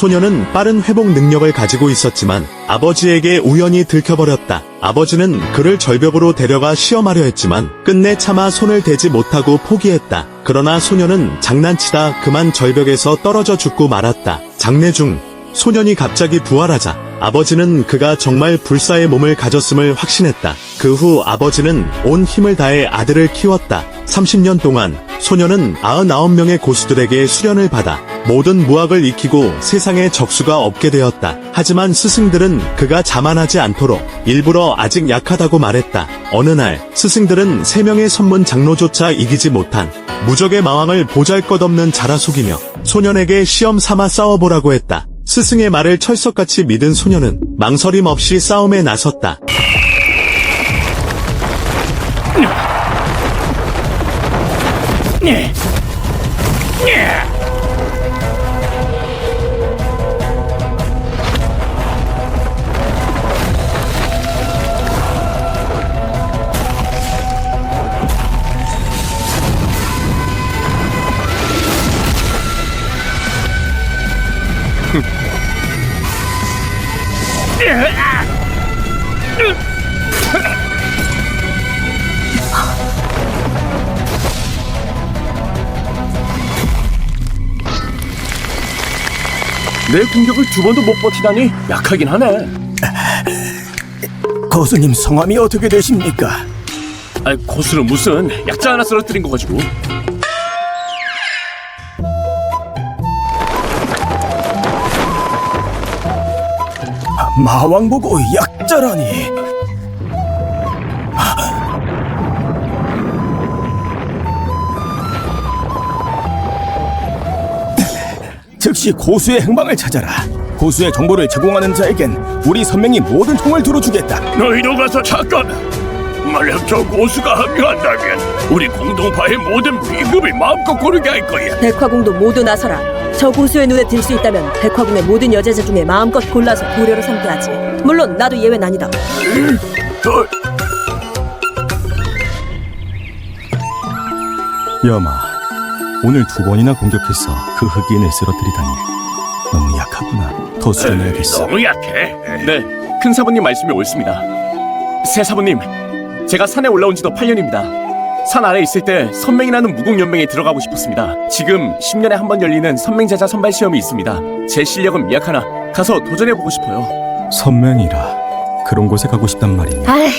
소녀는 빠른 회복 능력을 가지고 있었지만 아버지에게 우연히 들켜버렸다. 아버지는 그를 절벽으로 데려가 시험하려 했지만 끝내 차마 손을 대지 못하고 포기했다. 그러나 소녀는 장난치다 그만 절벽에서 떨어져 죽고 말았다. 장례 중 소년이 갑자기 부활하자 아버지는 그가 정말 불사의 몸을 가졌음을 확신했다. 그 후 아버지는 온 힘을 다해 아들을 키웠다. 30년 동안 소년은 99명의 고수들에게 수련을 받아 모든 무학을 익히고 세상에 적수가 없게 되었다. 하지만 스승들은 그가 자만하지 않도록 일부러 아직 약하다고 말했다. 어느 날 스승들은 세 명의 선문 장로조차 이기지 못한 무적의 마왕을 보잘것없는 자라 속이며 소년에게 시험 삼아 싸워보라고 했다. 스승의 말을 철석같이 믿은 소년은 망설임 없이 싸움에 나섰다. 你 내 공격을 두 번도 못 버티다니 약하긴 하네. 거수님 성함이 어떻게 되십니까? 아, 고수는 무슨 약자 하나 쓰러뜨린 거 가지고. 마왕 보고 약자라니. 즉시 고수의 행방을 찾아라. 고수의 정보를 제공하는 자에겐 우리 선명이 모든 총을 들어주겠다. 너희도 가서 잠깐. 만약 저 고수가 합류한다면 우리 공동파의 모든 비급을 마음껏 고르게 할 거야. 백화궁도 모두 나서라. 저 고수의 눈에 들 수 있다면 백화궁의 모든 여제자 중에 마음껏 골라서 도료로 삼게 하지. 물론 나도 예외는 아니다. 어, 여마, 오늘 두 번이나 공격해서 그 흑인을 쓰러뜨리다니 너무 약하구나. 더 수련해야겠어. 너무 약해. 네, 큰 사부님 말씀이 옳습니다. 새 사부님, 제가 산에 올라온 지도 8년입니다. 산 아래 있을 때 선맹이라는 무궁연맹에 들어가고 싶었습니다. 지금 10년에 한 번 열리는 선맹제자 선발 시험이 있습니다. 제 실력은 미약하나 가서 도전해보고 싶어요. 선명이라 그런 곳에 가고 싶단 말이냐? 아이,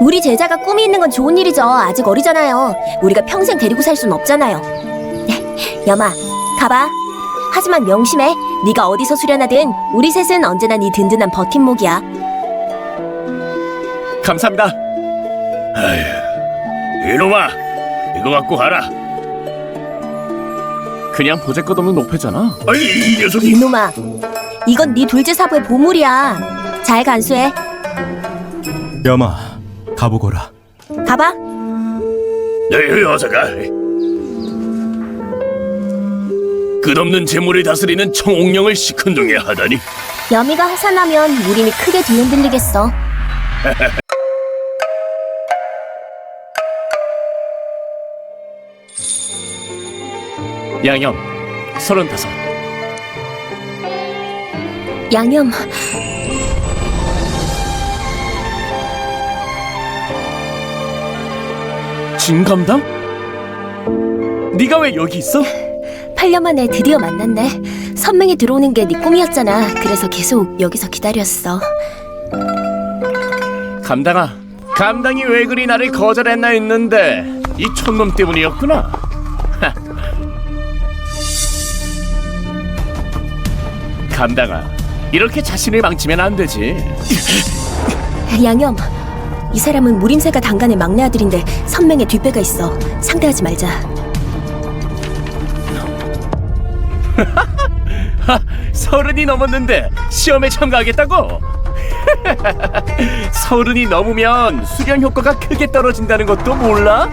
우리 제자가 꿈이 있는 건 좋은 일이죠. 아직 어리잖아요. 우리가 평생 데리고 살 순 없잖아요. 여마, 가봐. 하지만 명심해. 네가 어디서 수련하든 우리 셋은 언제나 네 든든한 버팀목이야. 감사합니다. 이놈아, 이거 갖고 가라. 그냥 보잘것없는 노패잖아. 아이 이 녀석이. 이놈아, 이건 네 둘째 사부의 보물이야. 잘 간수해. 여마, 가보거라. 가봐. 네, 어서 가. 끝없는 재물을 다스리는 청옥령을 시큰둥해 하다니. 여미가 하산하면 무림이 크게 뒤흔들리겠어. 양염, 서른다섯. 양염, 진감당? 네가 왜 여기 있어? 8년 만에 드디어 만났네. 선명이 들어오는 게 네 꿈이었잖아. 그래서 계속 여기서 기다렸어. 감당아, 감당이 왜 그리 나를 거절했나 했는데 이 촌놈 때문이었구나. 하. 감당아, 이렇게 자신을 망치면 안 되지. 양염, 이 사람은 무림세가 당간의 막내 아들인데 선명의 뒷배가 있어. 상대하지 말자. 서른이 넘었는데 시험에 참가하겠다고? 서른이 넘으면 수련 효과가 크게 떨어진다는 것도 몰라?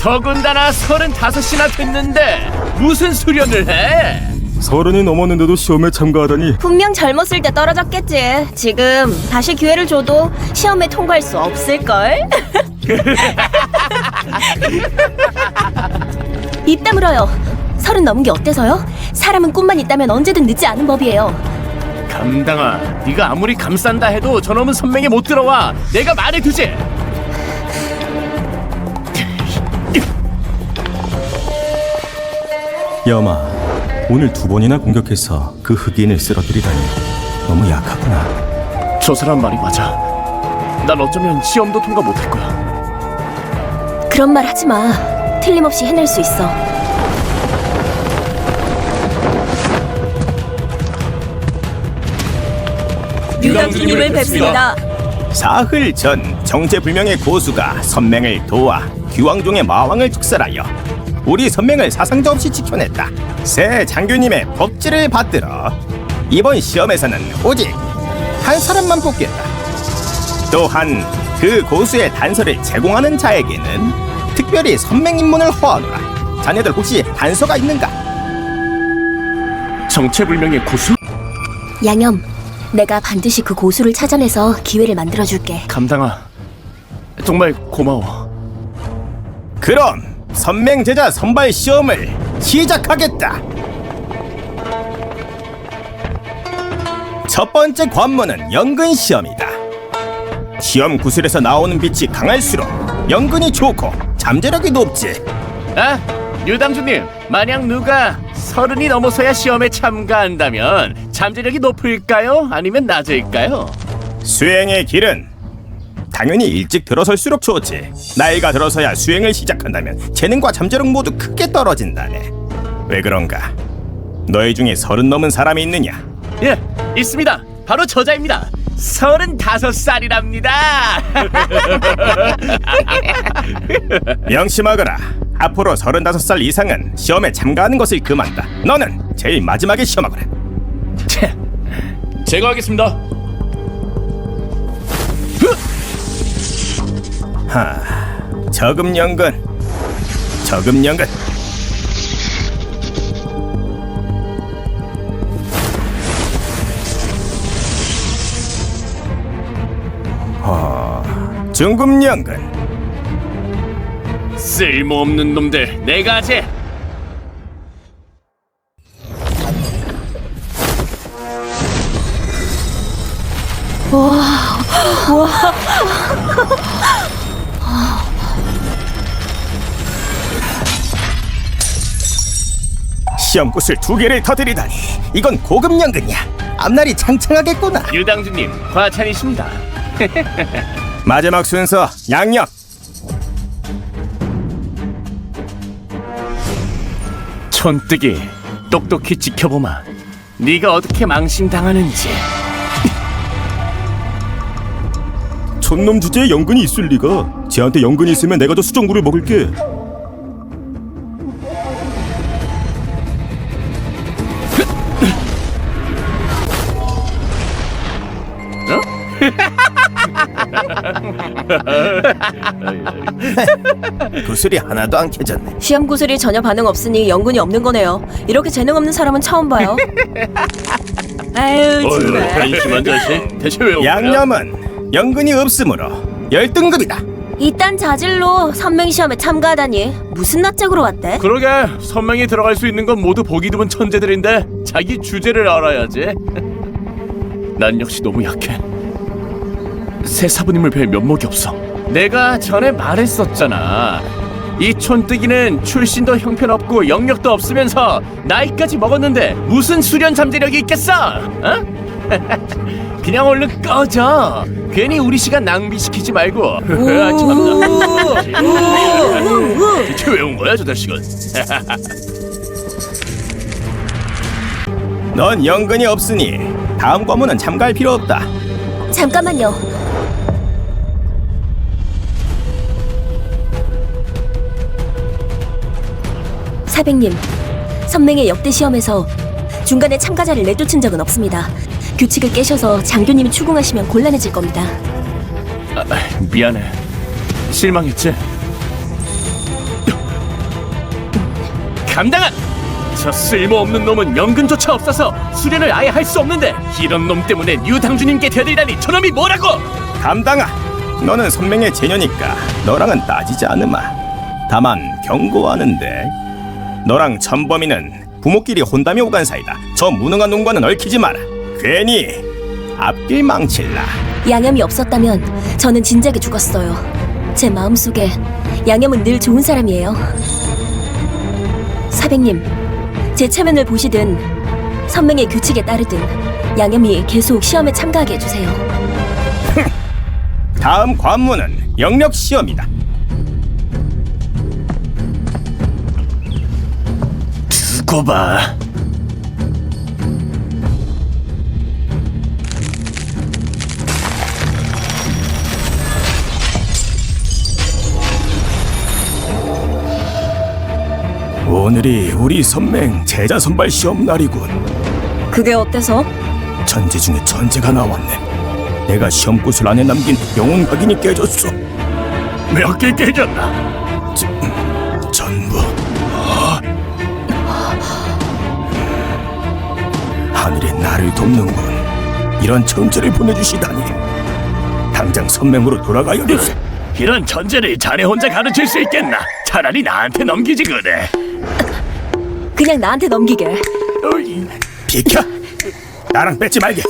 더군다나 서른다섯이나 됐는데 무슨 수련을 해? 서른이 넘었는데도 시험에 참가하다니 분명 젊었을 때 떨어졌겠지. 지금 다시 기회를 줘도 시험에 통과할 수 없을걸? 입 다물어요. 서른 넘은 게 어때서요? 사람은 꿈만 있다면 언제든 늦지 않은 법이에요. 감당아, 네가 아무리 감싼다 해도 저놈은 선맹에 못 들어와. 내가 말해두지. 여마, 오늘 두 번이나 공격해서 그 흑인을 쓰러뜨리다니 너무 약하구나. 저 사람 말이 맞아. 난 어쩌면 시험도 통과 못할 거야. 그런 말 하지 마. 틀림없이 해낼 수 있어. 유당주님을 뵙습니다. 사흘 전 정체불명의 고수가 선맹을 도와 귀왕종의 마왕을 축살하여 우리 선맹을 사상자 없이 지켜냈다. 새 장교님의 법지를 받들어 이번 시험에서는 오직 한 사람만 뽑겠다. 또한 그 고수의 단서를 제공하는 자에게는 특별히 선맹 입문을 허하노라. 자네들 혹시 단서가 있는가? 정체불명의 고수? 양염, 내가 반드시 그 고수를 찾아내서 기회를 만들어줄게. 감당아, 정말 고마워. 그럼 선맹 제자 선발 시험을 시작하겠다. 첫 번째 관문은 연근 시험이다. 시험 구슬에서 나오는 빛이 강할수록 연근이 좋고 잠재력이 높지. 아, 유당주님, 만약 누가 서른이 넘어서야 시험에 참가한다면 잠재력이 높을까요? 아니면 낮을까요? 수행의 길은 당연히 일찍 들어설수록 좋지. 나이가 들어서야 수행을 시작한다면 재능과 잠재력 모두 크게 떨어진다네. 왜 그런가? 너희 중에 서른 넘은 사람이 있느냐? 예, 있습니다. 바로 저자입니다. 서른다섯 살이랍니다. 명심하거라. 앞으로 35살 이상은 시험에 참가하는 것을 금한다. 너는 제일 마지막에 시험하거라. 제가 하겠습니다. 하, 저금 연근. 저금 연근. 어, 중금 연근. 쓸모없는 놈들, 내가 하지. 시험 구슬 두 개를 터뜨리다니. 이건 고급 연근이야. 앞날이 창창하겠구나. 유당주님, 과찬이십니다. 마지막 순서 양력. 촌뜨기, 똑똑히 지켜보마. 네가 어떻게 망신당하는지. 촌놈 주제에 연근이 있을 리가. 쟤한테 연근이 있으면 내가 저 수정구를 먹을게. 구슬이 하나도 안 켜졌네. 시험 구슬이 전혀 반응 없으니 연근이 없는 거네요. 이렇게 재능 없는 사람은 처음 봐요. 아유 정말. 한심한 자식. 대체 왜? 양념은 연근이 없으므로 열등급이다. 이딴 자질로 선맹 시험에 참가하다니 무슨 낯짝으로 왔대? 그러게 선명히 들어갈 수 있는 건 모두 보기 드문 천재들인데 자기 주제를 알아야지. 난 역시 너무 약해. 새 사부님을 뵐 면목이 없어. 내가 전에 말했었잖아. 이 촌뜨기는 출신도 형편없고 영역도 없으면서 나이까지 먹었는데 무슨 수련 잠재력이 있겠어? 어? 그냥 얼른 꺼져. 괜히 우리 시간 낭비시키지 말고. 아, 참나. 대체 왜 온 거야 저 자식은? 넌 연근이 없으니 다음 과문은 참가할 필요 없다. 잠깐만요. 사백님, 선맹의 역대 시험에서 중간에 참가자를 내쫓은 적은 없습니다. 규칙을 깨셔서 장교님이 추궁하시면 곤란해질 겁니다. 아, 미안해. 실망했지? 감당한! 저 쓸모없는 놈은 연근조차 없어서 수련을 아예 할 수 없는데 이런 놈 때문에 유당주님께 대들다니 저놈이 뭐라고! 감당아, 너는 선맹의 제녀니까 너랑은 따지지 않으마. 다만 경고하는데 너랑 천범이는 부모끼리 혼담이 오간 사이다. 저 무능한 놈과는 얽히지 마라. 괜히 앞길 망칠라. 양염이 없었다면 저는 진작에 죽었어요. 제 마음속에 양염은 늘 좋은 사람이에요. 사백님, 제 체면을 보시든 선맹의 규칙에 따르든 양염이 계속 시험에 참가하게 해주세요. 다음 관문은 영역 시험이다. 두고 봐. 오늘이 우리 선맹 제자 선발 시험 날이군. 그게 어때서? 천재 중에 천재가 나왔네. 내가 시험 구슬 안에 남긴 영혼 각인이 깨졌어. 몇 개 깨졌나? 전부. 하늘이 나를 돕는군. 이런 천재를 보내주시다니. 당장 선맹으로 돌아가야겠어. 이런 천재를 자네 혼자 가르칠 수 있겠나? 차라리 나한테 넘기지 그래. 그냥 나한테 넘기게. 어이, 비켜! 나랑 뺏지 말게.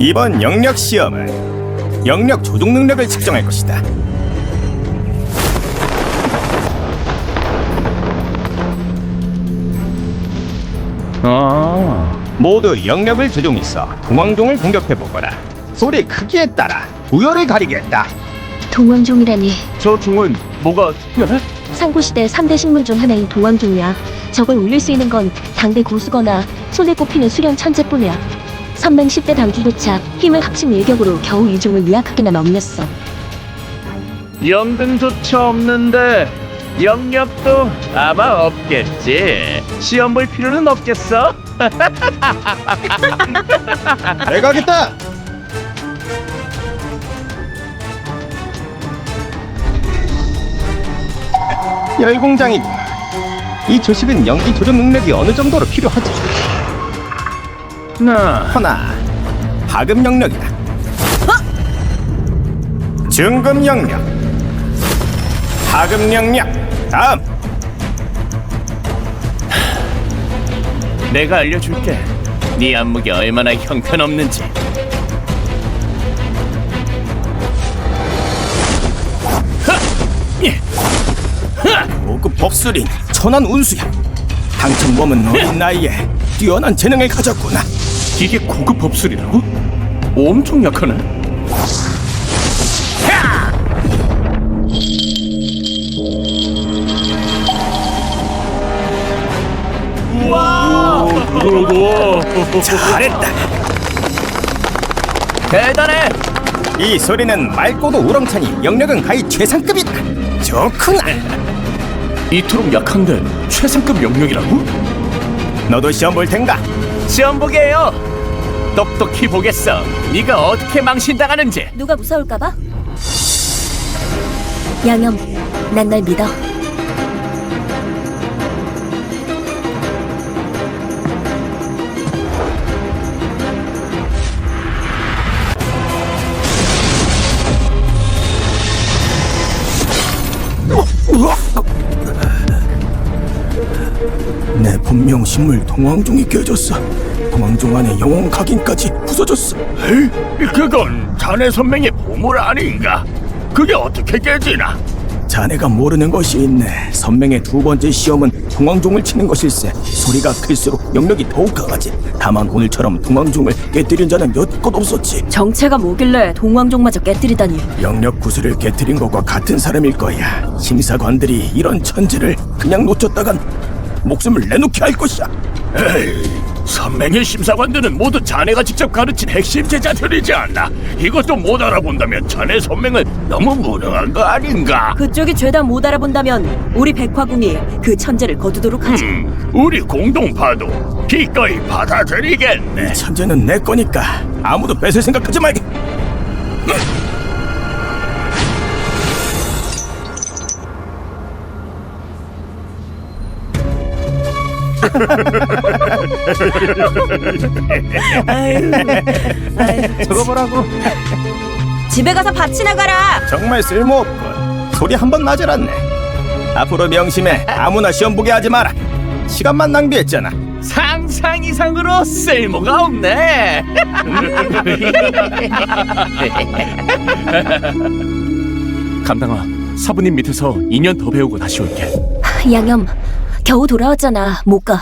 이번 영역 시험은 영역 조종 능력을 측정할 것이다. 모두 영역을 조종해서 동왕종을 공격해 보거라. 소리 크기에 따라 부여를 가리겠다. 동왕종이라니 저 종은 뭐가 특별해? 상고시대 3대 신문 중 하나인 동왕종이야 적을 울릴 수 있는 건 당대 고수거나 손에 꼽히는 수련 천재뿐이야 선맹 10대 당주조차 힘을 합친 일격으로 겨우 이 종을 미약하게나 넘겼어 연등조차 없는데 영역도 아마 없겠지. 시험 볼 필요는 없겠어? 내가 하겠다. 열공장이군. 이 조식은 연기 조종 능력이 어느 정도로 필요하지? 나 허나 하급 영역이다. 중급 영역, 하급 영역. 다음 내가 알려줄게. 네 안목이 얼마나 형편없는지. 고급 법술인 천안 운수야. 당첨범은 어린 나이에 뛰어난 재능을 가졌구나. 이게 고급 법술이라고? 엄청 약하네. 잘했다. 대단해. 이 소리는 맑고도 우렁차니 영역은 가히 최상급이다. 좋구나. 이토록 약한데 최상급 영역이라고? 너도 시험 볼 텐가? 시험 보게요. 똑똑히 보겠어. 네가 어떻게 망신당하는지. 누가 무서울까봐? 양염, 난 널 믿어. 내 본명 식물 동왕종이 깨졌어. 동왕종 안에 영혼 각인까지 부서졌어. 에이, 그건 자네 선명의 보물 아닌가? 그게 어떻게 깨지나? 자네가 모르는 것이 있네. 선맹의 두 번째 시험은 동왕종을 치는 것일세. 소리가 클수록 영역이 더욱 강하지. 다만 오늘처럼 동왕종을 깨뜨린 자는 여태껏 없었지. 정체가 뭐길래 동왕종마저 깨뜨리다니. 영역 구슬을 깨뜨린 것과 같은 사람일 거야. 심사관들이 이런 천재를 그냥 놓쳤다간 목숨을 내놓게 할 것이야. 에이, 선맹의 심사관들은 모두 자네가 직접 가르친 핵심 제자들이지 않나? 이것도 못 알아본다면 자네 선맹은 너무 무능한 거 아닌가? 그쪽이 죄다 못 알아본다면 우리 백화궁이 그 천재를 거두도록 하지. 음, 우리 공동파도 기꺼이 받아들이겠네. 천재는 내 거니까 아무도 뺏을 생각하지 말게. 저거 보라고. 집에 가서 밭이나 가라. 정말 쓸모없군. 소리 한 번 나질 않네. 앞으로 명심해. 아무나 시험 보게 하지 마라. 시간만 낭비했잖아. 상상 이상으로 쓸모가 없네. 감당아, 사부님 밑에서 2년 더 배우고 다시 올게. 양염, 겨우 돌아왔잖아. 못 가.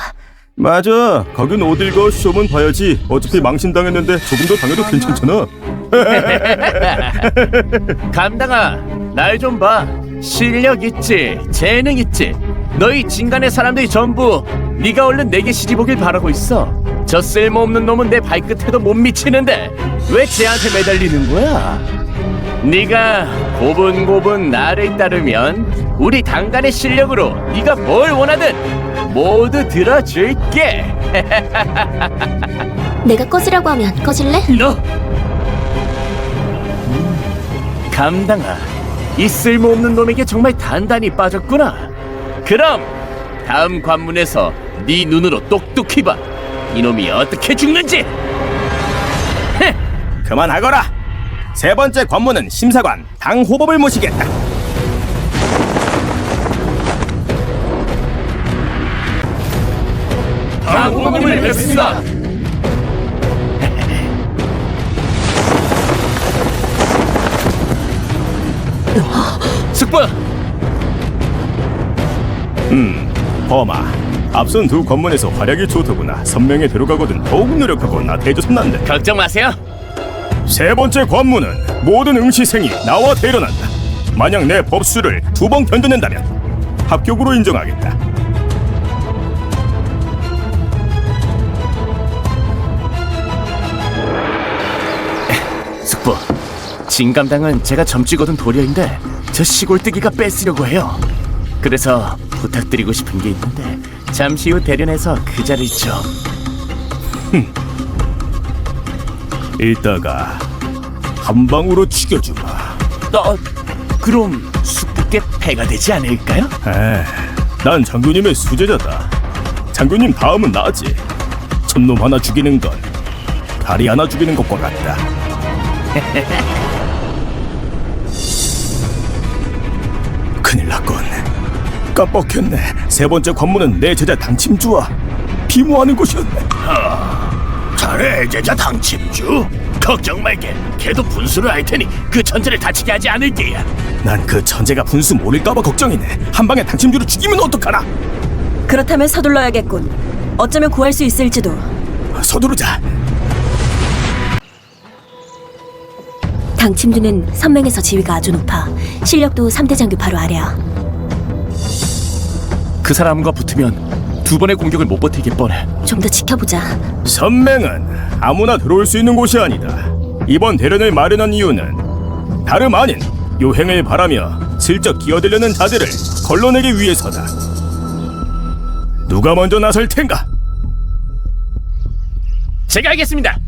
맞아. 거긴 어딜 가 시험은 봐야지. 어차피 망신당했는데 조금 더 당해도 괜찮잖아. 감당아, 날 좀 봐. 실력 있지, 재능 있지. 너희 진간의 사람들이 전부 네가 얼른 내게 시집 오길 바라고 있어. 저 쓸모없는 놈은 내 발끝에도 못 미치는데 왜 쟤한테 매달리는 거야? 네가 고분고분 나를 따르면 우리 당간의 실력으로 네가 뭘 원하든 모두 들어줄게. 내가 꺼지라고 하면 꺼질래? 너 감당아 이 쓸모없는 놈에게 정말 단단히 빠졌구나 그럼 다음 관문에서 네 눈으로 똑똑히 봐 이놈이 어떻게 죽는지 그만하거라. 세 번째 관문은 심사관 당호법을 모시겠다. 당호님을 뵙습니다 숙부 범아. 앞선 두 관문에서 활약이 좋더구나. 선명에 들어가거든 더욱 노력하고 나태해져서 난데. 걱정 마세요 세 번째 관문은 모든 응시생이 나와 대련한다. 만약 내 법수를 두 번 견뎌낸다면 합격으로 인정하겠다. 진감당은 제가 점찍거든 도리어인데 저 시골뜨기가 뺏으려고 해요 그래서 부탁드리고 싶은 게 있는데 잠시 후 대련해서 그 자리를 좀 이따가 한 방으로 죽여주마. 어, 그럼 숙부께 패가 되지 않을까요? 에, 난 장교님의 수제자다. 장교님 다음은 나지. 첫놈 하나 죽이는 건 다리 하나 죽이는 것과 같다. 깜빡했네. 세 번째 관문은 내 제자 당침주와 비모하는 곳이었네. 자네 제자 당침주 걱정 말게 걔도 분수를 할 테니 그 천재를 다치게 하지 않을게 난그 천재가 분수 모를까봐 걱정이네. 한 방에 당침주를 죽이면 어떡하나? 그렇다면 서둘러야겠군. 어쩌면 구할 수 있을지도. 서두르자. 당침주는 선맹에서 지위가 아주 높아. 실력도 3대 장교 바로 아래야. 그 사람과 붙으면 두 번의 공격을 못 버티게 뻔해. 좀 더 지켜보자. 선맹은 아무나 들어올 수 있는 곳이 아니다. 이번 대련을 마련한 이유는 다름 아닌 요행을 바라며 슬쩍 끼어들려는 자들을 걸러내기 위해서다. 누가 먼저 나설 텐가? 제가 알겠습니다.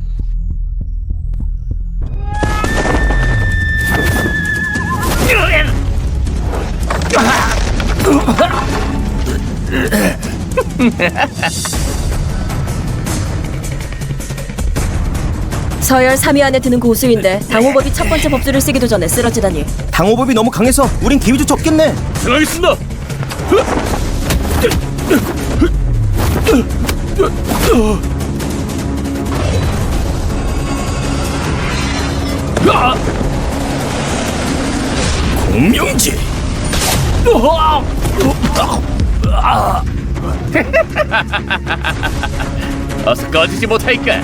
서열 3위 안에 드는 고수인데 당호법이 첫 번째 법수를 쓰기도 전에 쓰러지다니. 당호법이 너무 강해서 우린 기회조차 없겠네. 들어가겠습니다. 공명지. 어서 꺼지지 못할까?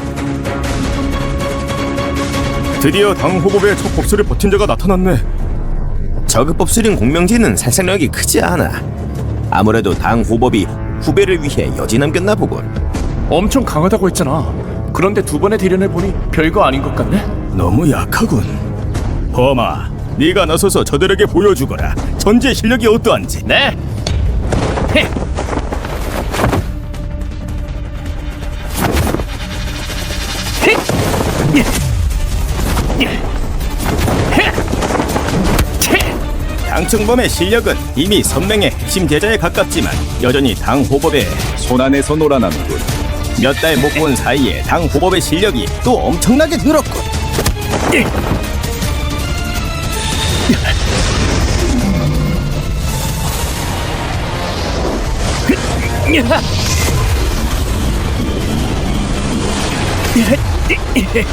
드디어 당 호법의 첫 법수를 버틴 자가 나타났네. 저급 법술인 공명지는 살상력이 크지 않아. 아무래도 당 호법이 후배를 위해 여지 남겼나 보군. 엄청 강하다고 했잖아. 그런데 두 번의 대련을 보니 별거 아닌 것 같네. 너무 약하군. 범아, 네가 나서서 저들에게 보여주거라. 전제 실력이 어떠한지. 네. 당청범의 실력은 이미 선맹의 핵심 제자에 가깝지만 여전히 당 호법에 손안에서 놀아나는군. 몇 달 못 본 사이에 당 호법의 실력이 또 엄청나게 늘었군.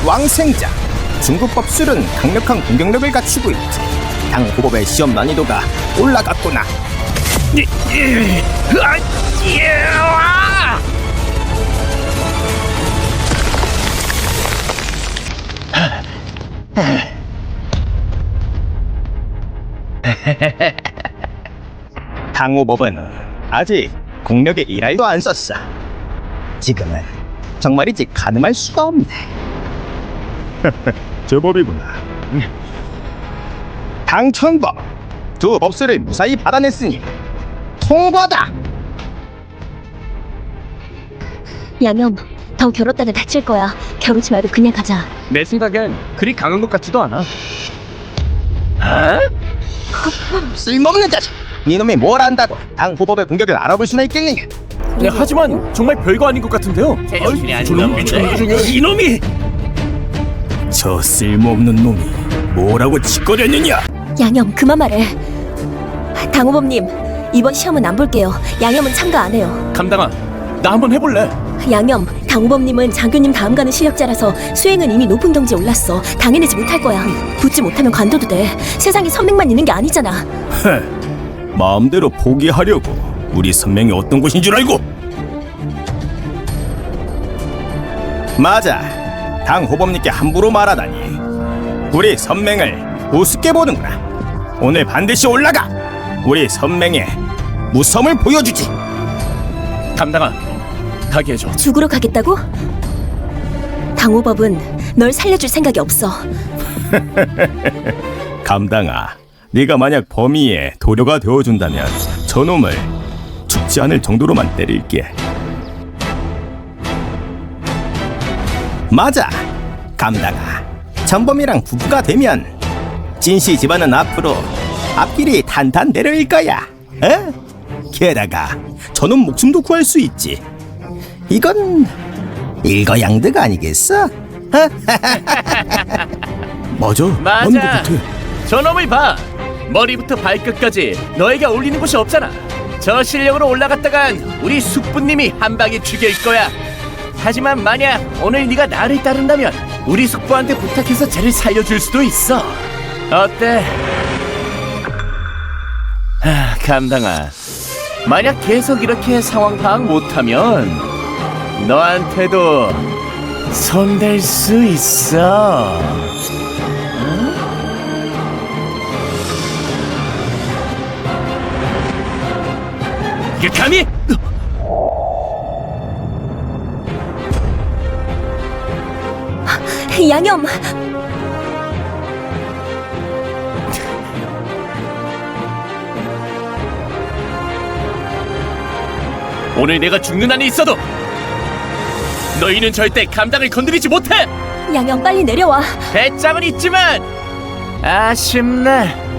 왕생자 중국 법술은 강력한 공격력을 갖추고 있지 당 후법의 시험 난이도가 올라갔구나. 당후법은 아직 공력의 일할도 안 썼어. 지금은 정말이지 가늠할 수가 없네. 저 법이구나 당천법 두 법수를 무사히 받아냈으니 통과다 양염, 더 겨뤘다가 다칠 거야. 겨루지 말고 그냥 가자. 내 생각엔 그리 강한 것 같지도 않아. 쓸모없는 자식 니놈이 뭘 안다고 당 후법의 공격을 알아볼 수나 있겠느냐 네, 하지만 정말 별거 아닌 것 같은데요. 저놈 미쳤는 중에 이놈이 저 쓸모없는 놈이 뭐라고 짓거렸느냐? 양염 그만 말해. 당호범님 이번 시험은 안 볼게요. 양염은 참가 안 해요. 감당아, 나 한번 해볼래. 양염 당호범님은 장교님 다음 가는 실력자라서 수행은 이미 높은 경지에 올랐어. 당해내지 못할 거야. 붙지 못하면 관둬도 돼. 세상에 선맹만 있는 게 아니잖아. 마음대로 포기하려고 우리 선명이 어떤 곳인 줄 알고 맞아 당 후법님께 함부로 말하다니 우리 선맹을 우습게 보는구나 오늘 반드시 올라가 우리 선맹의 무섬을 보여주지 감당아, 가게 해줘. 죽으러 가겠다고? 당호법은 널 살려줄 생각이 없어. 감당아 네가 만약 범위에 도료가 되어준다면 저놈을 죽지 않을 정도로만 때릴게 맞아 감당아 전범이랑 부부가 되면 진씨 집안은 앞으로 앞길이 탄탄대로일 거야 어? 게다가 저놈 목숨도 구할 수 있지 이건 일거양득 아니겠어? 맞아 맞는 것 맞아. 같아 저놈을 봐. 머리부터 발끝까지 너에게 어울리는 곳이 없잖아. 저 실력으로 올라갔다간 우리 숙부님이 한 방에 죽일 거야. 하지만 만약 오늘 네가 나를 따른다면 우리 숙부한테 부탁해서 쟤를 살려줄 수도 있어. 어때? 아, 감당아. 만약 계속 이렇게 상황 파악 못하면 너한테도 손댈 수 있어. 이게 감히? 양염 오늘 내가 죽는 한이 있어도 너희는 절대 감당을 건드리지 못해. 양염 빨리 내려와. 배짱은 있지만 아쉽네.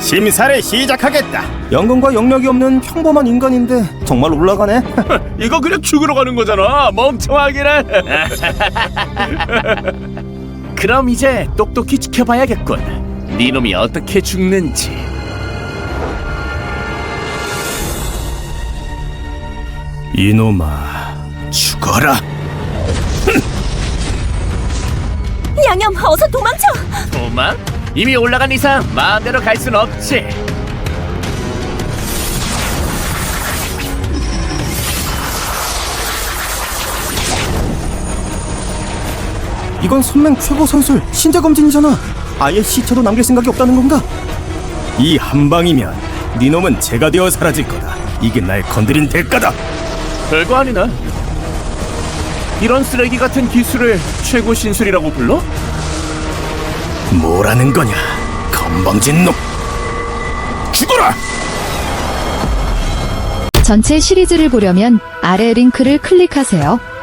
심사를 시작하겠다 연금과 영력이 없는 평범한 인간인데 정말 올라가네 이거 그냥 죽으러 가는 거잖아. 멍청하기는. 그럼 이제 똑똑히 지켜봐야겠군. 네 놈이 어떻게 죽는지. 이놈아 죽어라 양염 어서 도망쳐. 도망? 이미 올라간 이상 마음대로 갈 순 없지. 이건 선맹 최고 선술 신자 검진이잖아 아예 시체도 남길 생각이 없다는 건가? 이 한 방이면 네 놈은 제가 되어 사라질 거다 이게 날 건드린 대가다 별거 아니네. 이런 쓰레기 같은 기술을 최고 신술이라고 불러? 뭐라는 거냐 건방진 놈 죽어라 전체 시리즈를 보려면 아래 링크를 클릭하세요.